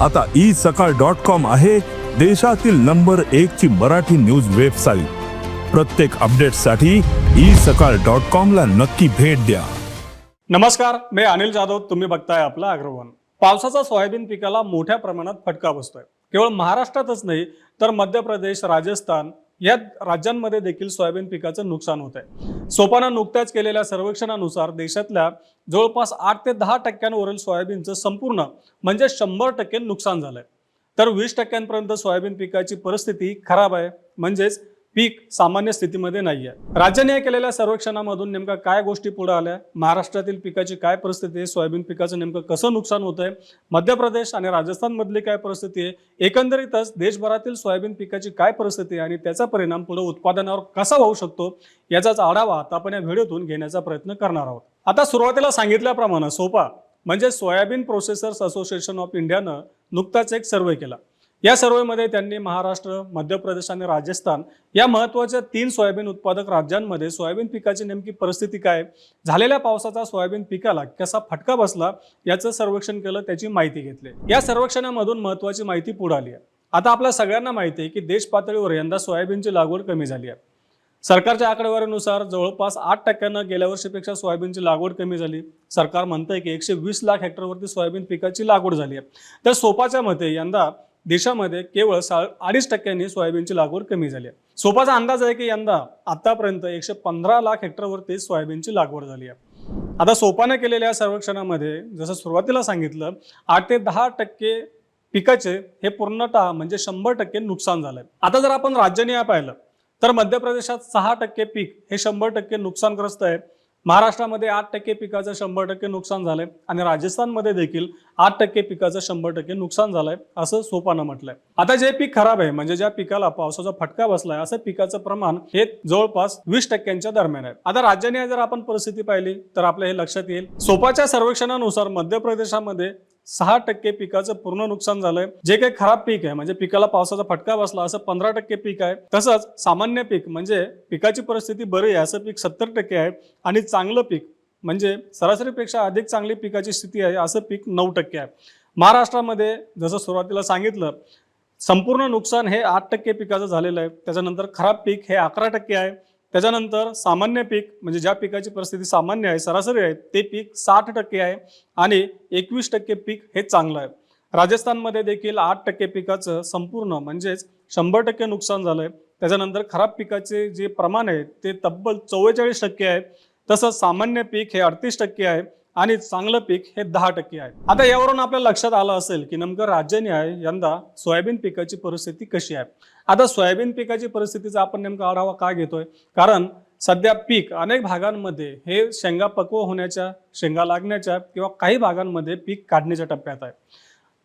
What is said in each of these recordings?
आता ई सकाळ dot com आहे देशातील नंबर एक ची मराठी न्यूज वेबसाईट. प्रत्येक अपडेटसाठी ई सकाळ डॉट कॉम ला नक्की भेट द्या. नमस्कार मी अनिल जाधव तुम्ही बघताय आपला अग्रवन. पावसाचा सोयाबीन पिकाला मोठ्या प्रमाणात फटका बसतोय. केवळ महाराष्ट्रातच नाही तर मध्य प्रदेश राजस्थान या राज्यांमध्ये देखील सोयाबीन पिकाचं नुकसान होत आहे सोपानं नुकत्याच केलेल्या सर्वेक्षणानुसार देशातल्या जवळपास आठ ते दहा टक्क्यांवरील सोयाबीनचं संपूर्ण म्हणजे शंभर टक्के नुकसान झालंय. तर वीस टक्क्यांपर्यंत सोयाबीन पिकाची परिस्थिती खराब आहे. म्हणजेच पीक सामान्य स्थितीमध्ये नाही आहे राज्याने केलेल्या सर्वेक्षणामधून नेमका काय गोष्टी पुढे आल्या? महाराष्ट्रातील पिकाची काय परिस्थिती आहे? सोयाबीन पिकाचं नेमकं कसं नुकसान होत आहे मध्य प्रदेश आणि राजस्थानमधली काय परिस्थिती आहे? एकंदरीतच देशभरातील सोयाबीन पिकाची काय परिस्थिती आहे आणि त्याचा परिणाम पुढे उत्पादनावर कसा होऊ शकतो? याचाच आढावा आता आपण या व्हिडिओतून घेण्याचा प्रयत्न करणार आहोत. आता सुरुवातीला सांगितल्याप्रमाणे सोपा म्हणजे सोयाबीन प्रोसेसर्स असोसिएशन ऑफ इंडियानं नुकताच एक सर्वे केला. या सर्वेमध्ये त्यांनी महाराष्ट्र मध्य प्रदेश आणि राजस्थान या महत्त्वाच्या तीन सोयाबीन उत्पादक राज्यांमध्ये सोयाबीन पिकाची नेमकी परिस्थिती काय झालेल्या पावसाचा सोयाबीन पिकाला कसा फटका बसला याचं सर्वेक्षण केलं त्याची माहिती घेतली. या सर्वेक्षणामधून महत्वाची माहिती पुढे आली आहे. आता आपल्या सगळ्यांना माहिती आहे की देश पातळीवर यंदा सोयाबीनची लागवड कमी झाली आहे. सरकारच्या आकडेवारीनुसार जवळपास आठ टक्क्यानं गेल्या वर्षीपेक्षा सोयाबीनची लागवड कमी झाली. सरकार म्हणतंय की एकशे वीस लाख हेक्टरवरती सोयाबीन पिकाची लागवड झाली आहे. तर सोपाच्या मते यंदा देशामध्ये केवळ सा अडीच टक्क्यांनी सोयाबीनची लागवड कमी झाली आहे. सोपाचा अंदाज आहे की यंदा आतापर्यंत एकशे पंधरा लाख हेक्टरवरती सोयाबीनची लागवड झाली आहे. आता सोपाने केलेल्या सर्वेक्षणामध्ये जसं सुरुवातीला सांगितलं आठ ते दहा टक्के पिकाचे हे पूर्णतः म्हणजे शंभर टक्के नुकसान झालंय. आता जर आपण राज्यनिहाय पाहिलं तर मध्य प्रदेशात सहा टक्के पीक हे शंभर टक्के नुकसानग्रस्त आहे. महाराष्ट्रामध्ये आठ टक्के पिकाचं शंभर टक्के नुकसान झालंय आणि राजस्थानमध्ये देखील आठ टक्के पिकाचं शंभर टक्के नुकसान झालंय असं सोपानं म्हटलंय. आता जे पीक खराब आहे म्हणजे ज्या पिकाला पावसाचा फटका बसलाय असं पिकाचं प्रमाण हे जवळपास वीस टक्क्यांच्या दरम्यान आहे. आता राज्याने जर आपण परिस्थिती पाहिली तर आपल्या हे लक्षात येईल. सोपाच्या सर्वेक्षणानुसार मध्य प्रदेशामध्ये सहा टक्के पिकाचं पूर्ण नुकसान झालंय. जे काही खराब पीक आहे म्हणजे पिकाला पावसाचा फटका बसला असं पंधरा टक्के पीक आहे. तसंच सामान्य पीक म्हणजे पिकाची परिस्थिती बरी आहे असं पीक सत्तर टक्के आहे आणि चांगलं पीक म्हणजे सरासरीपेक्षा अधिक चांगली पिकाची स्थिती आहे असं पीक नऊ टक्के आहे. महाराष्ट्रामध्ये जसं सुरुवातीला सांगितलं संपूर्ण नुकसान हे आठ टक्के पिकाचं झालेलं आहे. त्याच्यानंतर खराब पीक हे अकरा टक्के आहे. त्याच्यानंतर सामान्य पीक म्हणजे ज्या पिकाची परिस्थिती सामान्य आहे सरासरी आहे ते पीक साठ टक्के आहे आणि एकवीस टक्के पीक हे चांगलं आहे. राजस्थानमध्ये देखील आठ टक्के पिकाचं संपूर्ण म्हणजेच शंभर टक्के नुकसान झालं आहे त्याच्यानंतर खराब पिकाचे जे प्रमाण आहे ते तब्बल चव्वेचाळीस टक्के आहे. तसंच सामान्य पीक हे अडतीस टक्के आहे. आणि चांगलं पीक हे दहा टक्के आहे. आता यावरून आपल्या लक्षात आलं असेल की नेमकं राज्यनिहाय यंदा सोयाबीन पिकाची परिस्थिती कशी आहे? आता सोयाबीन पिकाची परिस्थितीचा आपण नेमका आढावा का घेतोय? कारण सध्या पीक अनेक भागांमध्ये हे शेंगा पक्व होण्याच्या शेंगा लागण्याच्या किंवा काही भागांमध्ये पीक काढण्याच्या टप्प्यात आहे.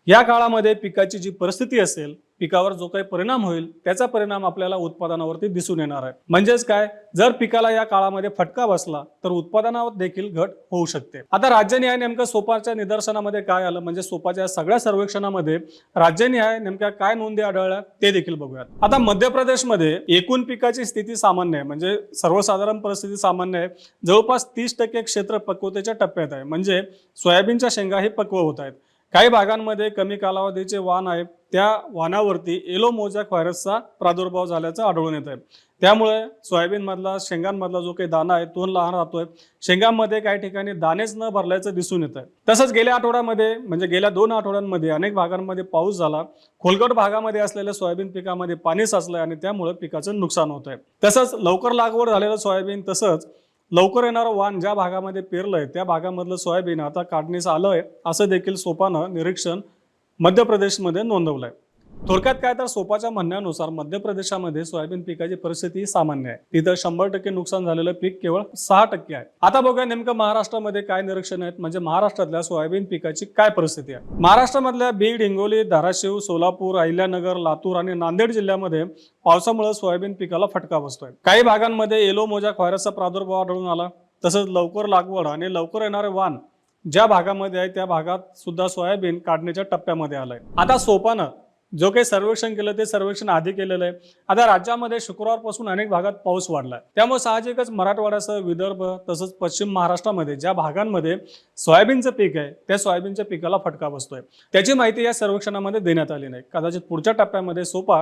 या काळामध्ये पिकाची जी परिस्थिती असेल पिकावर जो काही परिणाम होईल त्याचा परिणाम आपल्याला उत्पादनावरती दिसून येणार आहे. म्हणजेच काय? जर पिकाला या काळामध्ये फटका बसला तर उत्पादनावर देखील घट होऊ शकते. आता राज्यनिहाय नेमकं सोपाच्या निदर्शनामध्ये काय आलं? म्हणजे सोपाच्या सगळ्या सर्वेक्षणामध्ये राज्यनिहाय नेमक्या काय नोंदी आढळल्या ते देखील बघूयात. आता मध्य प्रदेशमध्ये एकूण पिकाची स्थिती सामान्य आहे. म्हणजे सर्वसाधारण परिस्थिती सामान्य आहे. जवळपास तीस टक्के क्षेत्र पक्वतेच्या टप्प्यात आहे. म्हणजे सोयाबीनच्या शेंगा हे पक्व होत आहेत. काही भागांमध्ये कमी कालावधीचे वाण आहे त्या वाणावरती एलो मोजॅक व्हायरसचा प्रादुर्भाव झाल्याचं आढळून येत आहे त्यामुळे सोयाबीनमधला शेंगांमधला जो काही दाना आहे तो लहान राहतोय. शेंगांमध्ये काही ठिकाणी दाणेच न भरल्याचं दिसून येत आहे तसंच गेल्या आठवड्यामध्ये म्हणजे गेल्या दोन आठवड्यांमध्ये अनेक भागांमध्ये पाऊस झाला. खोलगट भागामध्ये असलेल्या सोयाबीन पिकामध्ये पाणी साचलंय आणि त्यामुळे पिकाचं नुकसान होत आहे तसंच लवकर लागवड झालेलं सोयाबीन तसंच लवकर येणारं वाण ज्या भागामध्ये पेरलंय त्या भागामधलं सोयाबीन आता काढणीस आलंय असं देखील सोपानं निरीक्षण मध्य प्रदेशमध्ये नोंदवलंय. थोडक्यात काय तर सोपाच्या म्हणण्यानुसार मध्य प्रदेशामध्ये सोयाबीन पिकाची परिस्थिती सामान्य आहे. तिथं शंभर टक्के नुकसान झालेलं पीक केवळ सहा टक्के आहे. आता बघूया नेमकं महाराष्ट्रामध्ये काय निरीक्षण आहेत. म्हणजे महाराष्ट्रातल्या सोयाबीन पिकाची काय परिस्थिती आहे? महाराष्ट्रामधल्या बीड हिंगोली धाराशिव सोलापूर अहिल्यानगर लातूर आणि नांदेड जिल्ह्यामध्ये पावसामुळे सोयाबीन पिकाला फटका बसतोय. काही भागांमध्ये येलो मोजा व्हायरसचा प्रादुर्भाव आढळून आला. तसंच लवकर लागवड आणि लवकर येणारे वाण ज्या भागामध्ये आहे त्या भागात सुद्धा सोयाबीन काढण्याच्या टप्प्यामध्ये आलंय. आता सोपानं जो काही सर्वेक्षण केलं ते सर्वेक्षण आधी केलेलं आहे. आता राज्यामध्ये शुक्रवारपासून अनेक भागात पाऊस वाढला त्यामुळे साहजिकच मराठवाड्यासह विदर्भ तसंच पश्चिम महाराष्ट्रामध्ये ज्या भागांमध्ये सोयाबीनचं पीक आहे त्या सोयाबीनच्या पिकाला फटका बसतोय. त्याची माहिती या सर्वेक्षणामध्ये देण्यात आली नाही. कदाचित पुढच्या टप्प्यामध्ये सोपा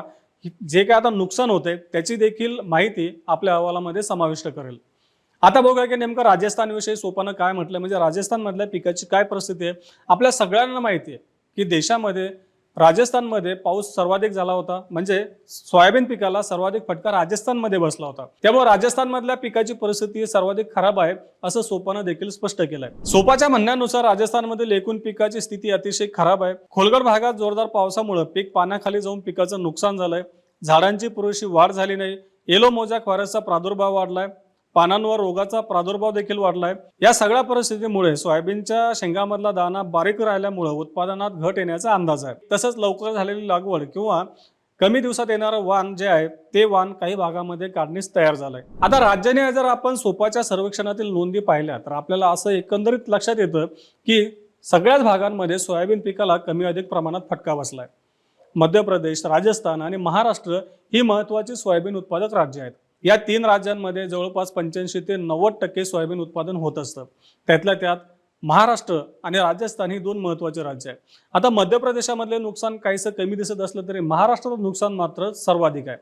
जे काय आता नुकसान होते त्याची देखील माहिती आपल्या अहवालामध्ये समाविष्ट करेल. आता बघूया की नेमकं राजस्थानविषयी सोपानं काय म्हटलं म्हणजे राजस्थानमधल्या पिकाची काय परिस्थिती आहे? आपल्या सगळ्यांना माहिती आहे की देशामध्ये राजस्थानमध्ये पाऊस सर्वाधिक झाला होता. म्हणजे सोयाबीन पिकाला सर्वाधिक फटका राजस्थानमध्ये बसला होता. त्यामुळे राजस्थानमधल्या पिकाची परिस्थिती सर्वाधिक खराब आहे असं सोपानं देखील स्पष्ट केलंय. सोपाच्या म्हणण्यानुसार राजस्थानमधील एकूण पिकाची स्थिती अतिशय खराब आहे. खोलगड भागात जोरदार पावसामुळे पीक पाण्याखाली जाऊन पिकाचं नुकसान झालंय. झाडांची पुरेशी वाढ झाली नाही. येलो मोजॅक व्हायरसचा प्रादुर्भाव वाढलाय. पानांवर रोगाचा प्रादुर्भाव देखील वाढलाय. या सगळ्या परिस्थितीमुळे सोयाबीनच्या शेंगामधला दाना बारीक राहिल्यामुळे उत्पादनात घट येण्याचा अंदाज आहे. तसंच लवकर झालेली लागवड किंवा कमी दिवसात येणारं वाण जे आहे ते वाण काही भागामध्ये काढणीस तयार झालंय. आता राज्याने जर आपण सोपाच्या सर्वेक्षणातील नोंदी पाहिल्या तर आपल्याला असं एकंदरीत लक्षात येतं की सगळ्याच भागांमध्ये सोयाबीन पिकाला कमी अधिक प्रमाणात फटका बसलाय. मध्य प्रदेश राजस्थान आणि महाराष्ट्र ही महत्वाची सोयाबीन उत्पादक राज्य आहेत. या तीन राज्यांमध्ये जवळपास पंच्याऐंशी ते नव्वद टक्के सोयाबीन उत्पादन होत असतं. त्यातल्या त्यात महाराष्ट्र आणि राजस्थान ही दोन महत्त्वाचे राज्य आहेत. आता मध्य प्रदेशामधले नुकसान काहीसं कमी दिसत असलं तरी महाराष्ट्राचं नुकसान मात्र सर्वाधिक आहे.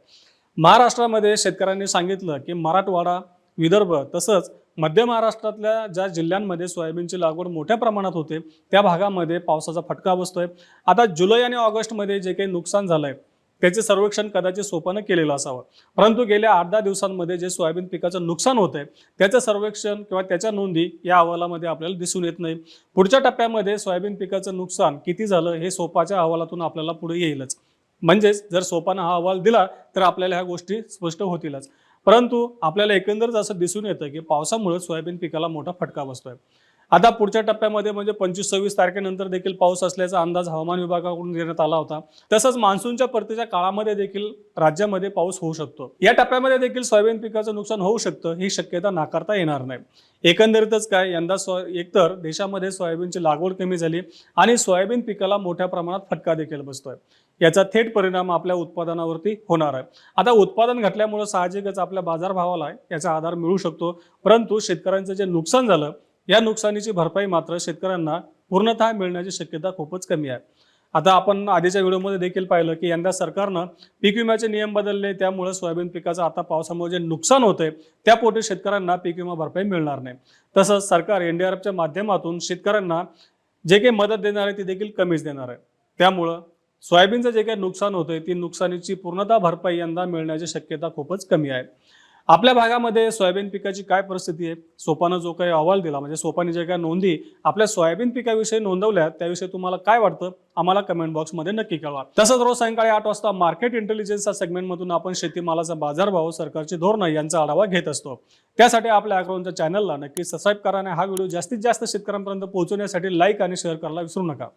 महाराष्ट्रामध्ये शेतकऱ्यांनी सांगितलं की मराठवाडा विदर्भ तसंच मध्य महाराष्ट्रातल्या ज्या जिल्ह्यांमध्ये सोयाबीनची लागवड मोठ्या प्रमाणात होते त्या भागामध्ये पावसाचा फटका बसतोय. आता जुलै आणि ऑगस्टमध्ये जे काही नुकसान झालंय त्याचे सर्वेक्षण कदाचित सोपानं केलेलं असावं. परंतु गेल्या आठ दहा दिवसांमध्ये जे सोयाबीन पिकाचं नुकसान होतंय त्याचं सर्वेक्षण किंवा त्याच्या नोंदी या अहवालामध्ये आपल्याला दिसून येत नाही. पुढच्या टप्प्यामध्ये सोयाबीन पिकाचं नुकसान किती झालं हे सोपाच्या अहवालातून आपल्याला पुढे येईलच. म्हणजेच जर सोपानं हा अहवाल दिला तर आपल्याला ह्या गोष्टी स्पष्ट होतीलच. परंतु आपल्याला एकंदरच असं दिसून येतं की पावसामुळे सोयाबीन पिकाला मोठा फटका बसतोय. आता पुढच्या टप्प्यामध्ये म्हणजे पंचवीस सव्वीस तारखेनंतर देखील पाऊस असल्याचा अंदाज हवामान विभागाकडून देण्यात आला होता. तसंच मान्सूनच्या परतीच्या काळामध्ये देखील राज्यामध्ये पाऊस होऊ शकतो. या टप्प्यामध्ये देखील सोयाबीन पिकाचं नुकसान होऊ शकतं ही शक्यता नाकारता येणार नाही. एकंदरीतच काय यंदा सो एकतर देशामध्ये सोयाबीनची लागवड कमी झाली आणि सोयाबीन पिकाला मोठ्या प्रमाणात फटका देखील बसतोय. याचा थेट परिणाम आपल्या उत्पादनावरती होणार आहे. आता उत्पादन घटल्यामुळे साहजिकच आपल्या बाजारभावाला याचा आधार मिळू शकतो परंतु शेतकऱ्यांचं जे नुकसान झालं या नुकसानीची भरपाई मात्र शेतकऱ्यांना पूर्णतः मिळण्याची शक्यता खूपच कमी आहे. आता आपण आधीच्या व्हिडिओमध्ये देखील पाहिलं की यंदा सरकारनं पीक विम्याचे नियम बदलले त्यामुळे सोयाबीन पिकाचं आता पावसामुळे जे नुकसान होते त्यापोटी शेतकऱ्यांना पीक विमा भरपाई मिळणार नाही. तसंच सरकार एनडीआरएफच्या माध्यमातून शेतकऱ्यांना जे काही मदत देणार आहे ती देखील कमीच देणार आहे. त्यामुळं सोयाबीनचं जे काही नुकसान होतंय ती नुकसानीची पूर्णतः भरपाई यंदा मिळण्याची शक्यता खूपच कमी आहे. आपल्या भागामध्ये सोयाबीन पिकाची काय परिस्थिती आहे? सोपानं जो काही अहवाल दिला म्हणजे सोपाने ज्या काही नोंदी आपल्या सोयाबीन पिकाविषयी नोंदवल्या त्याविषयी तुम्हाला काय वाटतं? आम्हाला कमेंट बॉक्समध्ये नक्की कळवा. तसंच रोज सायंकाळी आठ वाजता मार्केट इंटेलिजन्सच्या सेगमेंटमधून आपण शेतीमालाचा बाजारभाव सरकारची धोरणं यांचा आढावा घेत असतो. त्यासाठी आपल्या अकाउंटच्या चॅनलला नक्की सबस्क्राईब करा आणि हा व्हिडिओ जास्तीत जास्त शेतकऱ्यांपर्यंत पोहोचवण्यासाठी लाईक आणि शेअर करायला विसरू नका.